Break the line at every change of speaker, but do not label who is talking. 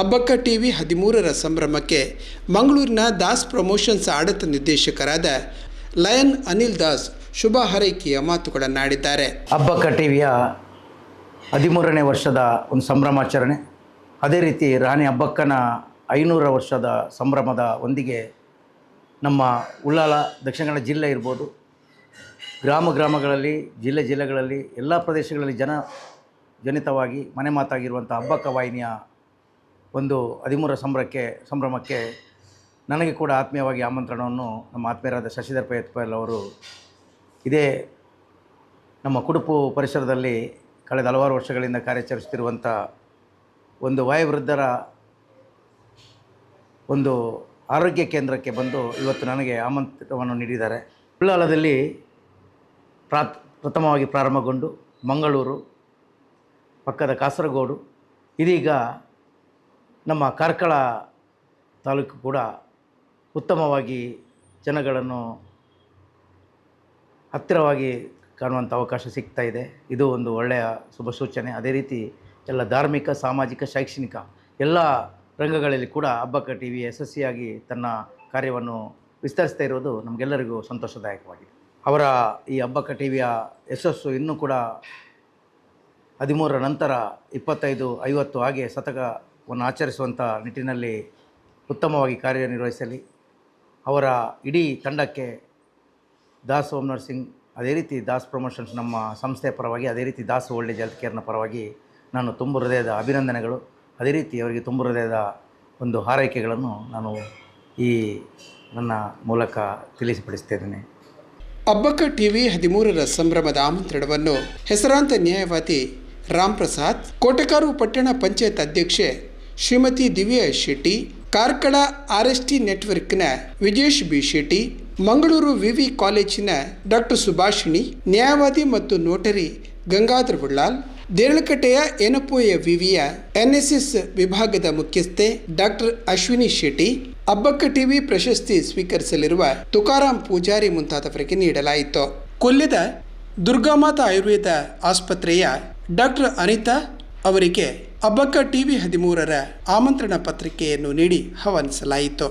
Abbakka TV ಹದಿಮೂರರ ಸಂಭ್ರಮಕ್ಕೆ ಮಂಗಳೂರಿನ Das promotions ಆಡಳಿತ ನಿರ್ದೇಶಕರಾದ ಲಯನ್ ಅನಿಲ್ ದಾಸ್ ಶುಭ ಹಾರೈಕೆಯ ಮಾತುಗಳನ್ನಾಡಿದ್ದಾರೆ
ಹಬ್ಬಕ್ಕ ಟಿವಿಯ ಹದಿಮೂರನೇ ವರ್ಷದ ಒಂದು ಸಂಭ್ರಮಾಚರಣೆ. ಅದೇ ರೀತಿ ರಾಣಿ ಅಬ್ಬಕ್ಕನ ಐನೂರ ವರ್ಷದ ಸಂಭ್ರಮದ ಒಂದಿಗೆ ನಮ್ಮ ಉಳ್ಳಾಲ ದಕ್ಷಿಣ ಕನ್ನಡ ಜಿಲ್ಲೆ ಇರ್ಬೋದು. ಗ್ರಾಮ ಗ್ರಾಮಗಳಲ್ಲಿ, ಜಿಲ್ಲೆ ಜಿಲ್ಲೆಗಳಲ್ಲಿ, ಎಲ್ಲ ಪ್ರದೇಶಗಳಲ್ಲಿ ಜನ ಜನಿತವಾಗಿ ಮನೆ ಮಾತಾಗಿರುವಂಥ ಹಬ್ಬಕ್ಕ ವಾಹಿನಿಯ ಒಂದು ಹದಿಮೂರ ಸಂಭ್ರಕ್ಕೆ, ಸಂಭ್ರಮಕ್ಕೆ ನನಗೆ ಕೂಡ ಆತ್ಮೀಯವಾಗಿ ಆಮಂತ್ರಣವನ್ನು ನಮ್ಮ ಆತ್ಮೀಯರಾದ ಶಶಿಧರ್ ಪಯತ್ಪಲ್ ಅವರು ಇದೇ ನಮ್ಮ ಕುಡುಪು ಪರಿಸರದಲ್ಲಿ ಕಳೆದ ಹಲವಾರು ವರ್ಷಗಳಿಂದ ಕಾರ್ಯಾಚರಿಸುತ್ತಿರುವಂಥ ಒಂದು ವಯೋವೃದ್ಧರ ಒಂದು ಆರೋಗ್ಯ ಕೇಂದ್ರಕ್ಕೆ ಬಂದು ಇವತ್ತು ನನಗೆ ಆಮಂತ್ರಣವನ್ನು ನೀಡಿದ್ದಾರೆ. ಉಳ್ಳಾಲದಲ್ಲಿ ಪ್ರಾತ್, ಪ್ರಥಮವಾಗಿ ಪ್ರಾರಂಭಗೊಂಡು ಮಂಗಳೂರು, ಪಕ್ಕದ ಕಾಸರಗೋಡು, ಇದೀಗ ನಮ್ಮ ಕಾರ್ಕಳ ತಾಲೂಕು ಕೂಡ ಉತ್ತಮವಾಗಿ ಜನಗಳನ್ನು ಹತ್ತಿರವಾಗಿ ಕಾಣುವಂಥ ಅವಕಾಶ ಸಿಗ್ತಾ ಇದೆ. ಇದು ಒಂದು ಒಳ್ಳೆಯ ಶುಭ ಸೂಚನೆ. ಅದೇ ರೀತಿ ಎಲ್ಲ ಧಾರ್ಮಿಕ, ಸಾಮಾಜಿಕ, ಶೈಕ್ಷಣಿಕ ಎಲ್ಲ ರಂಗಗಳಲ್ಲಿ ಕೂಡ ಹಬ್ಬಕ್ಕ ಟಿ ವಿ ಯಶಸ್ವಿಯಾಗಿ ತನ್ನ ಕಾರ್ಯವನ್ನು ವಿಸ್ತರಿಸ್ತಾ ಇರೋದು ನಮಗೆಲ್ಲರಿಗೂ ಸಂತೋಷದಾಯಕವಾಗಿದೆ. ಅವರ ಈ ಹಬ್ಬಕ್ಕ ಟಿ ವಿಯ ಯಶಸ್ಸು ಇನ್ನೂ ಕೂಡ ಹದಿಮೂರರ ನಂತರ ಇಪ್ಪತ್ತೈದು, ಐವತ್ತು ಹಾಗೆ ಶತಕವನ್ನು ಆಚರಿಸುವಂಥ ನಿಟ್ಟಿನಲ್ಲಿ ಉತ್ತಮವಾಗಿ ಕಾರ್ಯನಿರ್ವಹಿಸಲಿ. ಅವರ ಇಡೀ ತಂಡಕ್ಕೆ ದಾಸ್ ಹೋಮ್ ನರ್ಸಿಂಗ್ ಅದೇ ರೀತಿ ದಾಸ್ ಪ್ರಮೋಷನ್ಸ್ ನಮ್ಮ ಸಂಸ್ಥೆಯ ಪರವಾಗಿ, ಅದೇ ರೀತಿ ದಾಸ್ ಓಲ್ಡ್ ಏಜ್ ಹೆಲ್ತ್ ಕೇರ್ನ ಪರವಾಗಿ ನಾನು ತುಂಬ ಹೃದಯದ ಅಭಿನಂದನೆಗಳು. ಅದೇ ರೀತಿ ಅವರಿಗೆ ತುಂಬ ಹೃದಯದ ಒಂದು ಹಾರೈಕೆಗಳನ್ನು ನಾನು ಈ ನನ್ನ ಮೂಲಕ ತಿಳಿಸಿಪಡಿಸ್ತಿದ್ದೇನೆ
ಅಬ್ಬಕ್ಕ ಟಿವಿ ಹದಿಮೂರರ ಸಂಭ್ರಮದ ಆಮಂತ್ರಣವನ್ನು ಹೆಸರಾಂತ ನ್ಯಾಯವಾದಿ ರಾಮ್ ಪ್ರಸಾದ್ ಕೋಟೆಕಾರು ಪಟ್ಟಣ ಪಂಚಾಯತ್ ಅಧ್ಯಕ್ಷೆ Shrimati Divya Shetty, Karkala R S T ನೆಟ್ವರ್ಕ್ನ ವಿಜೇಶ್ ಬಿ ಶೆಟ್ಟಿ, ಮಂಗಳೂರು ವಿವಿ ಕಾಲೇಜಿನ ಡಾಕ್ಟರ್ ಸುಭಾಷಿಣಿ, ನ್ಯಾಯವಾದಿ ಮತ್ತು ನೋಟರಿ ಗಂಗಾಧರ್ ಉಳ್ಳಾಲ್ ದೇರಳಕಟ್ಟೆಯ ಎನಪೋಯ ವಿವಿಯ ಎನ್ಎಸ್ಎಸ್ ವಿಭಾಗದ ಮುಖ್ಯಸ್ಥೆ ಡಾಕ್ಟರ್ ಅಶ್ವಿನಿ ಶೆಟ್ಟಿ, ಅಬ್ಬಕ್ಕ ಟಿವಿ ಪ್ರಶಸ್ತಿ ಸ್ವೀಕರಿಸಲಿರುವ ತುಕಾರಾಂ ಪೂಜಾರಿ ಮುಂತಾದವರಿಗೆ ನೀಡಲಾಯಿತು. ಕೊಲ್ಲಿದ ದುರ್ಗಾಮಾತಾ ಆಯುರ್ವೇದ ಆಸ್ಪತ್ರೆಯ ಡಾಕ್ಟರ್ ಅನಿತಾ ಅವರಿಗೆ ಅಬ್ಬಕ್ಕ ಟಿವಿ ಹದಿಮೂರರ ಆಮಂತ್ರಣ ಪತ್ರಿಕೆಯನ್ನು ನೀಡಿ ಆಹ್ವಾನಿಸಲಾಯಿತು